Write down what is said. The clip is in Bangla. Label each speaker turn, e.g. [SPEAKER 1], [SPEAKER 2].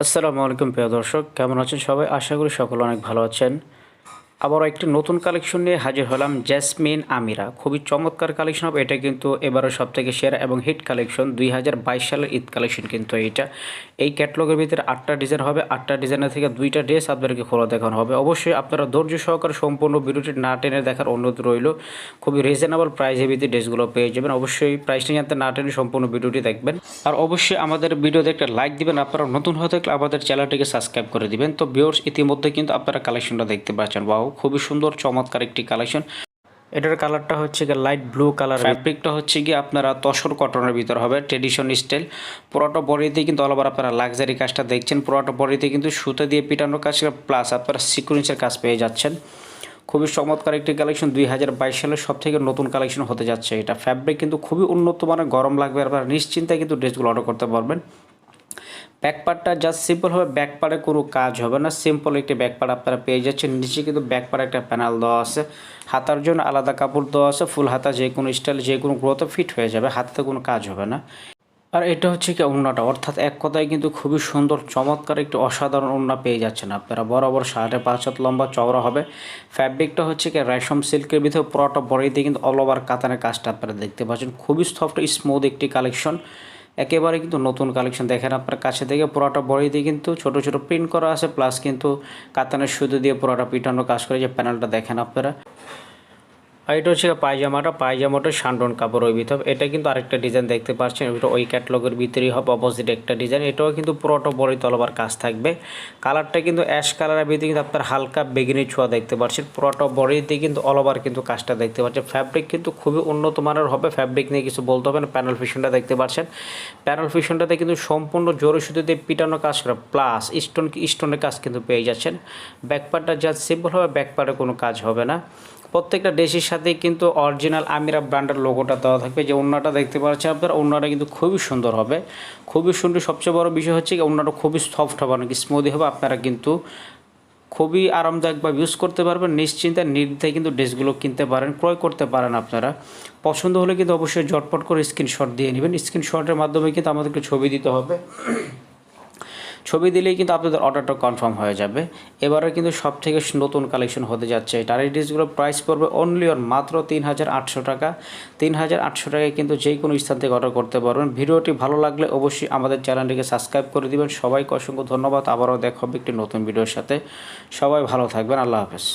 [SPEAKER 1] আসসালামু আলাইকুম প্রিয় দর্শক কেমন আছেন সবাই? আশা করি সকলে অনেক ভালো আছেন। আবারও একটি নতুন কালেকশন নিয়ে হাজির হলাম জ্যাসমিন আমিরা খুবই চমৎকার কালেকশন হবে। এটা কিন্তু এবারও সব থেকে সেরা এবং হিট কালেকশন দুই হাজার বাইশ সালের ঈদ কালেকশন কিন্তু এইটা। এই ক্যাটলগের ভিতরে আটটা ডিজাইন হবে। আটটা ডিজাইনের থেকে দুইটা ড্রেস আপনাদেরকে খোলা দেখানো হবে। অবশ্যই আপনারা ধৈর্য সহকারে সম্পূর্ণ ভিডিওটি না টেনে দেখার অনুরোধ রইল। খুবই রিজনেবল প্রাইসের ভিতরে ড্রেসগুলো পেয়ে যাবেন। অবশ্যই প্রাইসটা জানতে না টেনে সম্পূর্ণ ভিডিওটি দেখবেন। আর অবশ্যই আমাদের ভিডিওতে একটা লাইক দিবেন। আপনারা নতুন হয়ে থাকলে আমাদের চ্যানেলটিকে সাবস্ক্রাইব করে দিবেন। তো ভিউর্স ইতিমধ্যে কিন্তু আপনারা কালেকশনটা দেখতে পাচ্ছেন। বাহু, খুবই সুন্দর, চমৎকার একটি কালেকশন এটার কালারটা হচ্ছে গিয়ে লাইট ব্লু কালার ফ্যাব্রিকটা হচ্ছে গিয়ে আপনারা তসর কটনের ভিতর হবে ট্রেডিশন স্টাইল পুরোটা বডিতে কিন্তু অলওভার আপনারা লাক্সারি কাজটা দেখছেন। পুরোটা বডিতে কিন্তু সুতো দিয়ে পিটানোর কাজ প্লাস আপনারা সিকুয়েন্সের কাজ পেয়ে যাচ্ছেন। খুবই চমৎকার একটি কালেকশন দুই হাজার বাইশ সালের সব থেকে নতুন কালেকশন হতে যাচ্ছে এটা। ফ্যাব্রিক কিন্তু খুবই উন্নত মানের, গরম লাগবে আপনারা নিশ্চিন্তায় কিন্তু ড্রেসগুলো অর্ডার করতে পারবেন। ব্যাক পার্টটা জাস্ট সিম্পল হবে ব্যাক পার্টে কোনো কাজ হবে না। সিম্পল একটি ব্যাক পার্ট আপনারা পেয়ে যাচ্ছেন। নিচে কিন্তু ব্যাক পার্টে একটা প্যানেল দেওয়া আছে। হাতার জন্য আলাদা কাপড় দেওয়া আছে। ফুল হাতা যে কোনো স্টাইল যে কোনো গ্রোথে ফিট হয়ে যাবে। হাতে কোনো কাজ হবে না। আর এটা হচ্ছে কি ওড়নাটা। অর্থাৎ এক কথায় কিন্তু খুবই সুন্দর, চমৎকার একটি অসাধারণ ওড়না পেয়ে যাচ্ছেন আপনারা। বরাবর সাড়ে পাঁচ হাত লম্বা চওড়া হবে। ফ্যাব্রিকটা হচ্ছে কি রেশম সিল্কের ভিতরে, পুরোটা বডিতে কিন্তু অল ওভার কাতানের কাজটা আপনারা দেখতে পাচ্ছেন। খুবই সফট স্মুথ একটি কালেকশন একেবারে কিন্তু নতুন কালেকশন দেখেন আপনার কাছে থেকে পুরোটা দিয়ে কিন্তু ছোট ছোট প্রিন্ট করা আছে প্লাস কিন্তু কাতানের সুতো দিয়ে পুরোটা পিটানো কাজ করে যে প্যানেলটা দেখেন আপনারা। আর এটা হচ্ছে পায়জামাটা পায়জামাটা শান্ডন কাপড় ওই ভিতর। এটা কিন্তু আরেকটা ডিজাইন দেখতে পাচ্ছেন, ওইটা ওই ক্যাটলগের ভিতরেই হবে অপোজিট একটা ডিজাইন এটাও কিন্তু পুরোটা বড় তলবার কাজ থাকবে। কালারটা কিন্তু অ্যাশ কালারের ভিতরে কিন্তু আপনার হালকা বেগিনি ছোঁয়া দেখতে পাচ্ছেন। পুরোটা বডিতে কিন্তু অল ওভার কিন্তু কাজটা দেখতে পাচ্ছেন। ফ্যাব্রিক কিন্তু খুবই উন্নত মানের হবে ফ্যাব্রিক নিয়ে কিছু বলতে হবে না প্যানেল ফিশনটা দেখতে পাচ্ছেন। প্যানেল ফিশনটাতে কিন্তু সম্পূর্ণ জোরে সুতো দিয়ে পিটানো কাজ করা প্লাস স্টোন স্টোনের কাজ কিন্তু পেয়ে যাচ্ছেন। ব্যাকপার্টটা যা সিম্পল হবে ব্যাকপার্টে কোনো কাজ হবে না। প্রত্যেকটা ড্রেসের সাথে কিন্তু অরিজিনাল আমিরা ব্র্যান্ডের লোগোটা দেওয়া থাকবে। যে ওড়নাটা দেখতে পাচ্ছেন আপনারা ওড়নাটা কিন্তু খুবই সুন্দর হবে। খুবই সুন্দর, সবচেয়ে বড় বিষয় হচ্ছে কি খুবই সফট হবে, অনেক স্মুদি হবে। আপনারা কিন্তু খুবই আরামদায়ক বা ইউজ করতে পারবেন। নিশ্চিন্তে, নির্দ্বিধায় কিন্তু ড্রেসগুলো কিনতে পারেন, ক্রয় করতে পারেন আপনারা। পছন্দ হলে কিন্তু অবশ্যই ঝটপট করে স্ক্রিনশট দিয়ে নেবেন। স্ক্রিনশটের মাধ্যমে কিন্তু আমাদেরকে ছবি দিতে হবে। ছবি দিলেই কিন্তু আপনাদের অর্ডারটা কনফার্ম হয়ে যাবে। এবারে কিন্তু সব থেকে নতুন কালেকশন হতে যাচ্ছে টারি ডিসগুলোর প্রাইস পড়বে অনলি অন মাত্র তিন হাজার আটশো টাকা। তিন হাজার আটশো টাকায় কিন্তু যে কোনো স্থান থেকে অর্ডার করতে পারবেন। ভিডিওটি ভালো লাগলে অবশ্যই আমাদের চ্যানেলটিকে সাবস্ক্রাইব করে দিবেন। সবাইকে অসংখ্য ধন্যবাদ। আবারও দেখা হবে একটি নতুন ভিডিওর সাথে। সবাই ভালো থাকবেন। আল্লাহ হাফেজ।